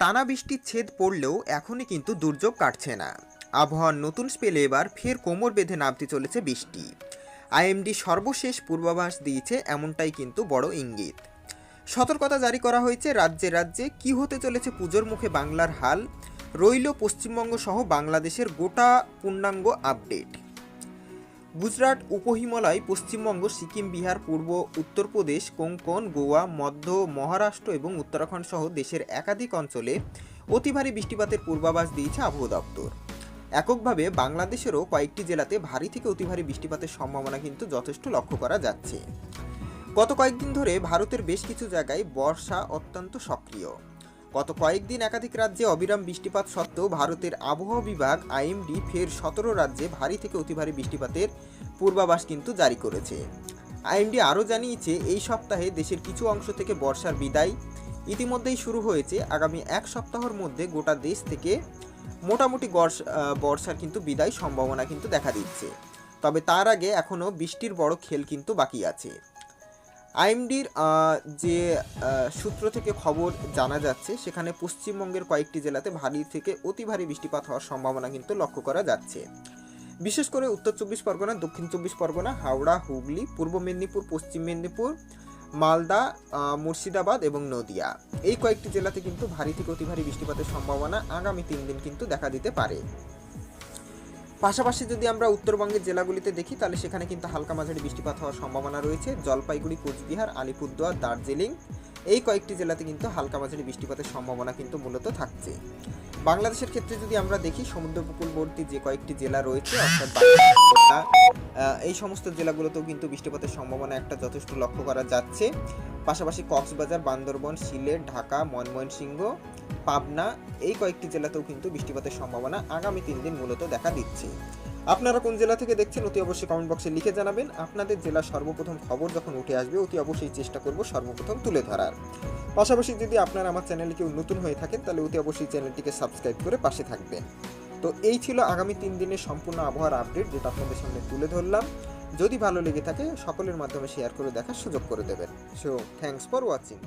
টানা বৃষ্টির ছেদ পড়লেও এখনই কিন্তু দুর্যোগ কাটছে না। আবহাওয়ার নতুন স্পেলে এবার ফের কোমর বেঁধে নামতে চলেছে বৃষ্টি। আইএমডি সর্বশেষ পূর্বাভাস দিয়েছে এমনটাই কিন্তু বড় ইঙ্গিত। সতর্কতা জারি করা হয়েছে রাজ্যে রাজ্যে কি হতে চলেছে পুজোর মুখে বাংলার হাল, রইল পশ্চিমবঙ্গ সহ বাংলাদেশের গোটা পূর্ণাঙ্গ আপডেট। গুজরাট উপহিমালয়, পশ্চিমবঙ্গ, সিকিম, বিহার, পূর্ব উত্তরপ্রদেশ, কোঙ্কন, গোয়া, মধ্য মহারাষ্ট্র এবং উত্তরাখণ্ড সহ দেশের একাধিক অঞ্চলে অতি ভারী বৃষ্টিপাতের পূর্বাভাস দিয়েছে আবহাওয়া দপ্তর। এককভাবে বাংলাদেশেরও কয়েকটি জেলাতে ভারী থেকে অতি ভারী বৃষ্টিপাতের সম্ভাবনা কিন্তু যথেষ্ট লক্ষ্য করা যাচ্ছে। গত কয়েকদিন ধরে ভারতের বেশ কিছু জায়গায় বর্ষা অত্যন্ত সক্রিয়। গত কয়েকদিন একাধিক রাজ্যে অবিরাম বৃষ্টিপাত সত্ত্বেও ভারতের আবহাওয়া বিভাগ, আইএমডি, ফের সতেরো রাজ্যে ভারী থেকে অতি ভারী বৃষ্টিপাতের পূর্বাভাস কিন্তু জারি করেছে। আইএমডি আরও জানিয়েছে, এই সপ্তাহে দেশের কিছু অংশ থেকে বর্ষার বিদায় ইতিমধ্যেই শুরু হয়েছে। আগামী এক সপ্তাহের মধ্যে গোটা দেশ থেকে মোটামুটি বর্ষার কিন্তু বিদায় সম্ভাবনা কিন্তু দেখা দিচ্ছে। তবে তার আগে এখনও বৃষ্টির বড় খেল কিন্তু বাকি আছে। আইএমডির যে সূত্র থেকে খবর জানা যাচ্ছে, সেখানে পশ্চিমবঙ্গের কয়েকটি জেলাতে ভারী থেকে অতি ভারী বৃষ্টিপাত হওয়ার সম্ভাবনা কিন্তু লক্ষ্য করা যাচ্ছে। বিশেষ করে উত্তর চব্বিশ পরগনা, দক্ষিণ চব্বিশ পরগনা, হাওড়া, হুগলি, পূর্ব মেদিনীপুর, পশ্চিম মেদিনীপুর, মালদা মুর্শিদাবাদ এবং নদিয়া। এই কয়েকটি জেলাতে কিন্তু ভারী থেকে অতি ভারী বৃষ্টিপাতের সম্ভাবনা আগামী তিন দিন কিন্তু দেখা দিতে পারে। পাশাপাশি যদি আমরা উত্তরবঙ্গের জেলাগুলিতে দেখি, তাহলে সেখানে কিন্তু হালকা মাঝারি বৃষ্টিপাত হওয়ার সম্ভাবনা রয়েছে। জলপাইগুড়ি, কোচবিহার, আলিপুরদুয়ার, দার্জিলিং এই কয়েকটি জেলাতে কিন্তু হালকা মাঝারি বৃষ্টিপাতের সম্ভাবনা কিন্তু মূলত থাকছে। বাংলাদেশের ক্ষেত্রে যদি আমরা দেখি সমুদ্র উপকূলবর্তী যে কয়েকটি জেলা রয়েছে, অর্থাৎ এই সমস্ত জেলাগুলোতেও কিন্তু বৃষ্টিপাতের সম্ভাবনা একটা যথেষ্ট লক্ষ্য করা যাচ্ছে। পাশাপাশি কক্সবাজার, বান্দরবন সিলেট ঢাকা, ময়মনসিংহ পাবনা, এই কয়েকটি জেলাতেও কিন্তু বৃষ্টিপাতের সম্ভাবনা আগামী তিন দিন মূলত দেখা দিচ্ছে। আপনারা কোন জেলা থেকে দেখছেন অতি অবশ্যই কমেন্ট বক্সে লিখে জানাবেন। আপনাদের জেলার সর্বপ্রথম খবর যখন উঠে আসবে, অতি অবশ্যই চেষ্টা করব সর্বপ্রথম তুলে ধরার। পাশাপাশি যদি আপনারা আমার চ্যানেলে কেউ নতুন হয়ে থাকেন, তাহলে অতি অবশ্যই চ্যানেলটিকে সাবস্ক্রাইব করে পাশে থাকবেন। তো এই ছিল আগামী তিন দিনের সম্পূর্ণ আবহাওয়ার আপডেট যেটা আপনাদের সামনে তুলে ধরলাম। যদি ভালো লেগে থাকে, সকলের মাধ্যমে শেয়ার করে দেখার সুযোগ করে দেবেন। So thanks for watching